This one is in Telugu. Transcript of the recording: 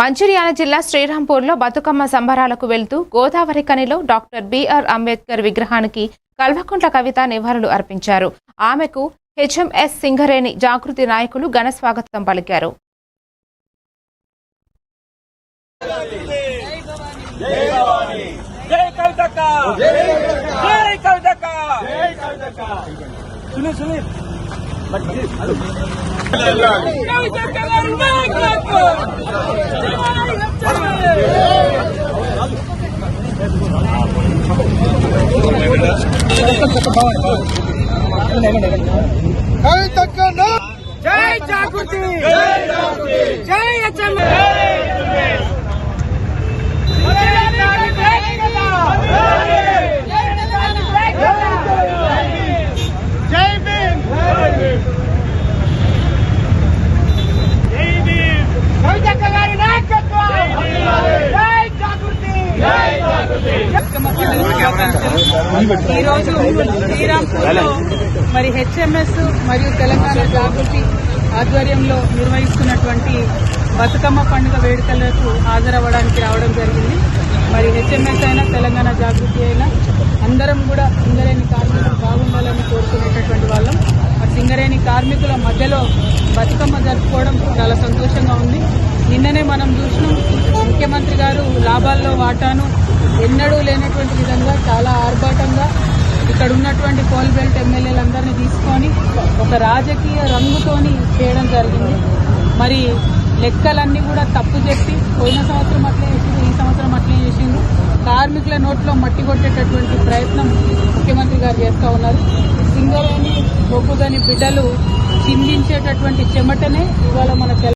మంచిర్యాల జిల్లా శ్రీరాంపూర్లో బతుకమ్మ సంబరాలకు వెళ్తూ గోదావరి కనిలో డాక్టర్ బిఆర్ అంబేద్కర్ విగ్రహానికి కల్వకుంట్ల కవిత నివాళులు అర్పించారు. ఆమెకు హెచ్ఎంఎస్ సింగరేణి జాగృతి నాయకులు ఘన స్వాగతం పలికారు. జై జాగృతి జై జాగృతి జై హెచ్ఎంఎస్ జై భీమ్ జై భీమ్ కవితక్క గారి నాయకత్వం జై జాగృతి ఈ రోజు శ్రీరాంపూర్లో మరి హెచ్ఎంఎస్ మరియు తెలంగాణ జాగృతి ఆధ్వర్యంలో నిర్వహిస్తున్నటువంటి బతుకమ్మ పండుగ వేడుకలకు హాజరవ్వడానికి రావడం జరిగింది. మరి హెచ్ఎంఎస్ అయినా తెలంగాణ జాగృతి అయినా అందరం కూడా సింగరేణి కార్మికులు బాగుండాలని కోరుకునేటటువంటి వాళ్ళం. మరి సింగరేణి కార్మికుల మధ్యలో బతుకమ్మ జరుపుకోవడం చాలా సంతోషంగా ఉంది. నిన్ననే మనం చూసినాం ముఖ్యమంత్రి గారు లాభాల్లో వాటాను ఎన్నడూ లేనటువంటి విధంగా చాలా ఆర్భాటంగా ఇక్కడ ఉన్నటువంటి పోల్ బెల్ట్ ఎమ్మెల్యేలందరినీ తీసుకొని ఒక రాజకీయ రంగుతోని చేయడం జరిగింది. మరి లెక్కలన్నీ కూడా తప్పు చెప్పి పోయిన సంవత్సరం అట్లే చేసిండు ఈ సంవత్సరం అట్లే చేసిండు కార్మికుల నోట్లో మట్టి కొట్టేటటువంటి ప్రయత్నం ముఖ్యమంత్రి గారు చేస్తూ ఉన్నారు. సింగరేణి బొగ్గుగని బిడ్డలు చిందించేటటువంటి చెమటనే ఇవాళ మన